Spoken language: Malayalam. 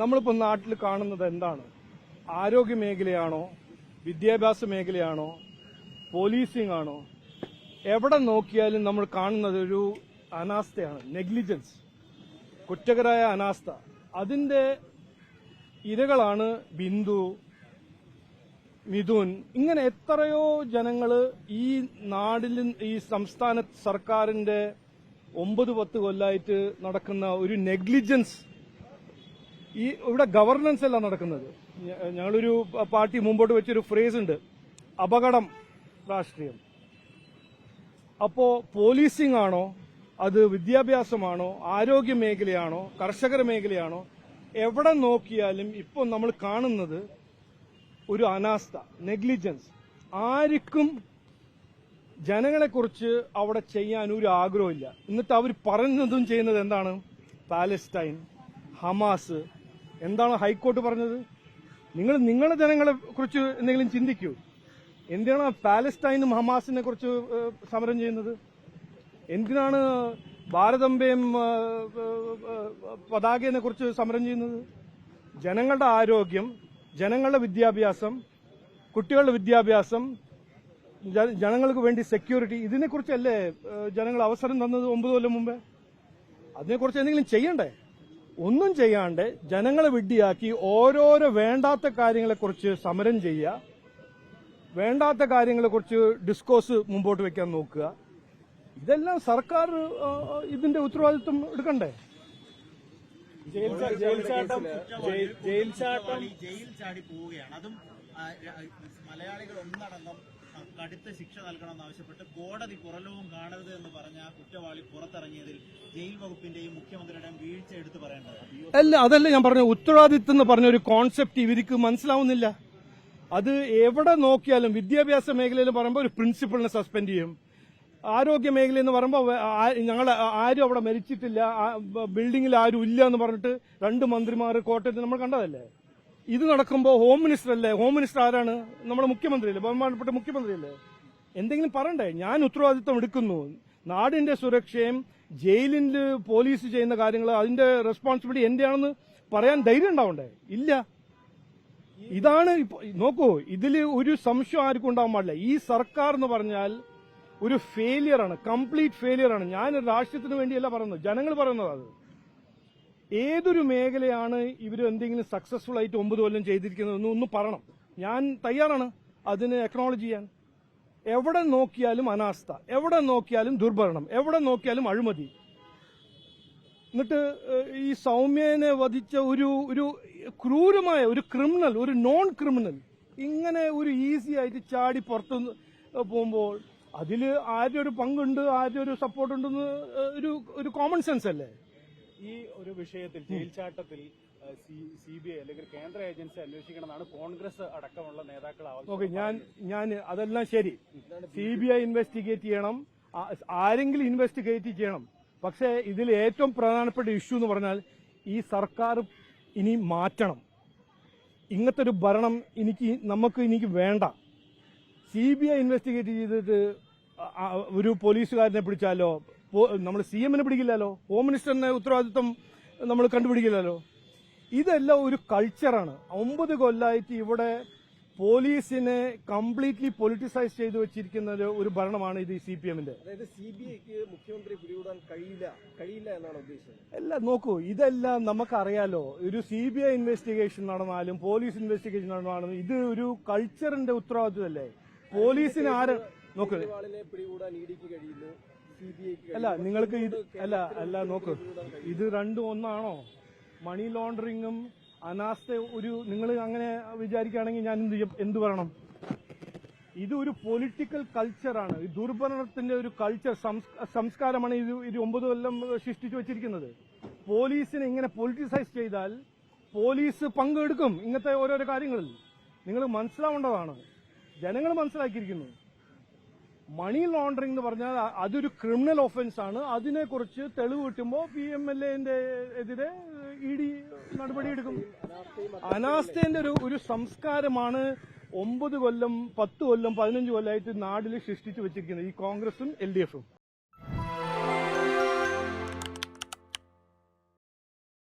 നമ്മളിപ്പോൾ നാട്ടിൽ കാണുന്നത് എന്താണ്? ആരോഗ്യ മേഖലയാണോ വിദ്യാഭ്യാസ മേഖലയാണോ പോലീസിംഗ് ആണോ എവിടെ നോക്കിയാലും നമ്മൾ കാണുന്നത് ഒരു അനാസ്ഥയാണ് നെഗ്ലിജൻസ് കുറ്റകരായ അനാസ്ഥ. അതിന്റെ ഇരകളാണ് ബിന്ദു മിഥുൻ. ഇങ്ങനെ എത്രയോ ജനങ്ങൾ ഈ നാടിൽ ഈ സംസ്ഥാന സർക്കാരിന്റെ ഒമ്പത് പത്ത് കൊല്ലായിട്ട് നടക്കുന്ന ഒരു നെഗ്ലിജൻസ് ഈ ഇവിടെ ഗവർണൻസ് അല്ല നടക്കുന്നത്. ഞങ്ങളൊരു പാർട്ടി മുമ്പോട്ട് വെച്ചൊരു ഫ്രേസ് ഉണ്ട്. അപകടം രാഷ്ട്രീയം. അപ്പോ പോലീസിംഗ് ആണോ? അത് വിദ്യാഭ്യാസമാണോ? ആരോഗ്യ മേഖലയാണോ? കർഷക മേഖലയാണോ? എവിടെ നോക്കിയാലും ഇപ്പോൾ നമ്മൾ കാണുന്നത് ഒരു അനാസ്ഥ നെഗ്ലിജൻസ് ആർക്കും ജനങ്ങളെക്കുറിച്ച് അവിടെ ചെയ്യാൻ ഒരു ആഗ്രഹമില്ല. എന്നിട്ട് അവർ പറയുന്നതും ചെയ്യുന്നത് എന്താണ്? പാലസ്റ്റൈൻ ഹമാസ് എന്താണ് ഹൈക്കോർട്ട് പറഞ്ഞത്? നിങ്ങൾ നിങ്ങളുടെ ജനങ്ങളെ കുറിച്ച് എന്തെങ്കിലും ചിന്തിക്കൂ. എന്തിനാണ് പാലസ്റ്റൈനും ഹമാസിനെ കുറിച്ച് സമരം ചെയ്യുന്നത്? എന്തിനാണ് ഭാരതമ്പയും പതാകയെ കുറിച്ച് സമരം ചെയ്യുന്നത്? ജനങ്ങളുടെ ആരോഗ്യം ജനങ്ങളുടെ വിദ്യാഭ്യാസം കുട്ടികളുടെ വിദ്യാഭ്യാസം ജനങ്ങൾക്ക് വേണ്ടി സെക്യൂരിറ്റി ഇതിനെക്കുറിച്ചല്ലേ ജനങ്ങൾ അവസരം തന്നത് ഒമ്പത് കൊല്ലം മുമ്പേ? അതിനെക്കുറിച്ച് എന്തെങ്കിലും ചെയ്യണ്ടേ? ഒന്നും ചെയ്യാണ്ട് ജനങ്ങളെ വിഡ്ഢിയാക്കി ഓരോരോ വേണ്ടാത്ത കാര്യങ്ങളെക്കുറിച്ച് സമരം ചെയ്യുക വേണ്ടാത്ത കാര്യങ്ങളെക്കുറിച്ച് ഡിസ്കോസ് മുമ്പോട്ട് വെക്കാൻ നോക്കുക. ഇതെല്ലാം സർക്കാർ ഇതിന്റെ ഉത്തരവാദിത്വം എടുക്കണ്ടേ? ജയിൽ ചാട്ടം ജയിൽ- ജയിൽ ചാട്ടം. ജയിൽ ചാടി പോവുകയാണ്. അതും മലയാളികൾ ഒന്നടങ്കം കടുത്ത ശിക്ഷ നൽകണമെന്ന് ആവശ്യപ്പെട്ട് കോടതി പുറലോകം കാണരുത് എന്ന് പറഞ്ഞ കുറ്റവാളി പുറത്തിറങ്ങിയതിൽ ജയിൽ വകുപ്പിന്റെയും മുഖ്യമന്ത്രിയുടെയും വീഴ്ച എടുത്തു പറയേണ്ടത്. അല്ല അതല്ല ഞാൻ പറഞ്ഞു ഉത്തരവാദിത്വം എന്ന് പറഞ്ഞ ഒരു കോൺസെപ്റ്റ് ഇവർക്ക് മനസ്സിലാവുന്നില്ല. അത് എവിടെ നോക്കിയാലും വിദ്യാഭ്യാസ മേഖലയിൽ പറയുമ്പോൾ ഒരു പ്രിൻസിപ്പളിനെ സസ്പെൻഡ് ചെയ്യും. ആരോഗ്യ മേഖല എന്ന് പറയുമ്പോൾ ഞങ്ങൾ ആരും അവിടെ മരിച്ചിട്ടില്ല. ബിൽഡിങ്ങിൽ ആരും ഇല്ല എന്ന് പറഞ്ഞിട്ട് രണ്ട് മന്ത്രിമാർ കോട്ടയത്ത് നമ്മൾ കണ്ടതല്ലേ? ഇത് നടക്കുമ്പോൾ ഹോം മിനിസ്റ്റർ അല്ലേ? ഹോം മിനിസ്റ്റർ ആരാണ്? നമ്മുടെ മുഖ്യമന്ത്രിയല്ലേ? ബഹുമാനപ്പെട്ട മുഖ്യമന്ത്രിയല്ലേ? എന്തെങ്കിലും പറയണ്ടേ? ഞാൻ ഉത്തരവാദിത്വം എടുക്കുന്നു. നാടിന്റെ സുരക്ഷയും ജയിലിൽ പോലീസ് ചെയ്യുന്ന കാര്യങ്ങൾ അതിന്റെ റെസ്പോൺസിബിലിറ്റി എന്റെയാണെന്ന് പറയാൻ ധൈര്യം ഉണ്ടാവണ്ടേ? ഇല്ല. ഇതാണ് നോക്കൂ ഇതിൽ ഒരു സംശയം ആർക്കും ഉണ്ടാവാൻ പാടില്ല. ഈ സർക്കാർ എന്ന് പറഞ്ഞാൽ ഒരു ഫെയിലിയർ ആണ്. കംപ്ലീറ്റ് ഫെയിലിയർ ആണ്. ഞാൻ രാഷ്ട്രീയത്തിന് വേണ്ടിയല്ല പറയുന്നത്. ജനങ്ങൾ പറയുന്നത് അത്. ഏതൊരു മേഖലയാണ് ഇവർ എന്തെങ്കിലും സക്സസ്ഫുൾ ആയിട്ട് ഒമ്പത് കൊല്ലം ചെയ്തിരിക്കുന്നത് എന്ന് ഒന്ന് പറയണം. ഞാൻ തയ്യാറാണ്. അതിന് എക്നോളജ് ചെയ്യാൻ. എവിടെ നോക്കിയാലും അനാസ്ഥ. എവിടെ നോക്കിയാലും ദുർഭരണം. എവിടെ നോക്കിയാലും അഴിമതി. എന്നിട്ട് ഈ സൗമ്യനെ വധിച്ച ഒരു ഒരു ക്രൂരമായ ഒരു ക്രിമിനൽ ഒരു നോൺ ക്രിമിനൽ ഇങ്ങനെ ഒരു ഈസി ആയിട്ട് ചാടി പുറത്തു പോകുമ്പോൾ അതിൽ ആരുടെ ഒരു പങ്കുണ്ട് ആരുടെ ഒരു സപ്പോർട്ടുണ്ടെന്ന് ഒരു ഒരു കോമൺ സെൻസ് അല്ലേ? ഈ ഒരു വിഷയത്തിൽ ജയിൽചാട്ടത്തിൽ സി ബി ഐ അല്ലെങ്കിൽ കേന്ദ്ര ഏജൻസി അന്വേഷിക്കണമെന്നാണ് കോൺഗ്രസ് അടക്കമുള്ള നേതാക്കൾ ഓക്കെ ഞാൻ ഞാൻ അതെല്ലാം ശരി. സി ബി ഐ ഇൻവെസ്റ്റിഗേറ്റ് ചെയ്യണം. ആരെങ്കിലും ഇൻവെസ്റ്റിഗേറ്റ് ചെയ്യണം. പക്ഷേ ഇതിൽ ഏറ്റവും പ്രധാനപ്പെട്ട ഇഷ്യൂ എന്ന് പറഞ്ഞാൽ ഈ സർക്കാർ ഇനി മാറ്റണം. ഇങ്ങനത്തെ ഒരു ഭരണം എനിക്ക് നമുക്ക് എനിക്ക് വേണ്ട. സി ബി ഐ ഇൻവെസ്റ്റിഗേറ്റ് ചെയ്തിട്ട് ഒരു പോലീസുകാരനെ പിടിച്ചാലോ നമ്മൾ സി എമ്മിനെ പിടിക്കില്ലല്ലോ. ഹോം മിനിസ്റ്ററിനെ ഉത്തരവാദിത്വം നമ്മൾ കണ്ടുപിടിക്കില്ലല്ലോ. ഇതെല്ലാം ഒരു കൾച്ചറാണ് ഒമ്പത് കൊല്ലായിട്ട് ഇവിടെ പോലീസിനെ കംപ്ലീറ്റ്ലി പൊളിറ്റിസൈസ് ചെയ്തു വെച്ചിരിക്കുന്ന ഒരു- ഭരണമാണ് ഇത് സി പി എമ്മിന്റെ. അതായത് സി ബി ഐക്ക് മുഖ്യമന്ത്രി പിടികൂടാൻ കഴിയില്ല. കഴിയില്ല എന്നാണ് ഉദ്ദേശിച്ചത് അല്ല നോക്കൂ ഇതെല്ലാം നമുക്കറിയാലോ. ഒരു സി ബി ഐ ഇൻവെസ്റ്റിഗേഷൻ നടന്നാലും പോലീസ് ഇൻവെസ്റ്റിഗേഷൻ നടന്നാലും ഇത് ഒരു കൾച്ചറിന്റെ ഉത്തരവാദിത്വമല്ലേ? പോലീസിന് ആര് നോക്കൂ. പിടികൂടാൻ കഴിയുന്നു. അല്ല നിങ്ങൾക്ക് ഇത് അല്ല അല്ല നോക്ക്. ഇത് രണ്ടും ഒന്നാണോ? മണി ലോണ്ടറിങ്ങും അനാസ്ഥ ഒരു നിങ്ങൾ അങ്ങനെ വിചാരിക്കുകയാണെങ്കിൽ ഞാൻ എന്ത് ചെയ്യും? എന്ത് പറയണം ഇത് ഒരു പൊളിറ്റിക്കൽ കൾച്ചറാണ് ദുർഭരണത്തിന്റെ ഒരു കൾച്ചർ സംസ്കാരമാണ് ഇത് ഇത് ഒമ്പത് കൊല്ലം സൃഷ്ടിച്ചു വെച്ചിരിക്കുന്നത്. പോലീസിനെ ഇങ്ങനെ പൊളിറ്റിസൈസ് ചെയ്താൽ പോലീസ് പങ്കെടുക്കും ഇങ്ങനത്തെ ഓരോരോ കാര്യങ്ങളിൽ. നിങ്ങൾ മനസ്സിലാവേണ്ടതാണ്. ജനങ്ങൾ മനസ്സിലാക്കിയിരിക്കുന്നു. മണി ലോണ്ടറിംഗ് എന്ന് പറഞ്ഞാൽ അതൊരു ക്രിമിനൽ ഒഫൻസ് ആണ്. അതിനെക്കുറിച്ച് തെളിവ് കിട്ടുമ്പോൾ പി എം എൽ എന്റെ എതിരെ ഇ ഡി നടപടിയെടുക്കും അനാസ്ഥേന്റെ ഒരു ഒരു സംസ്കാരമാണ് ഒമ്പത് കൊല്ലം പത്ത് കൊല്ലം പതിനഞ്ച് കൊല്ലമായിട്ട് നാടിൽ സൃഷ്ടിച്ചു വെച്ചിരിക്കുന്നത് ഈ കോൺഗ്രസും എൽ ഡി എഫും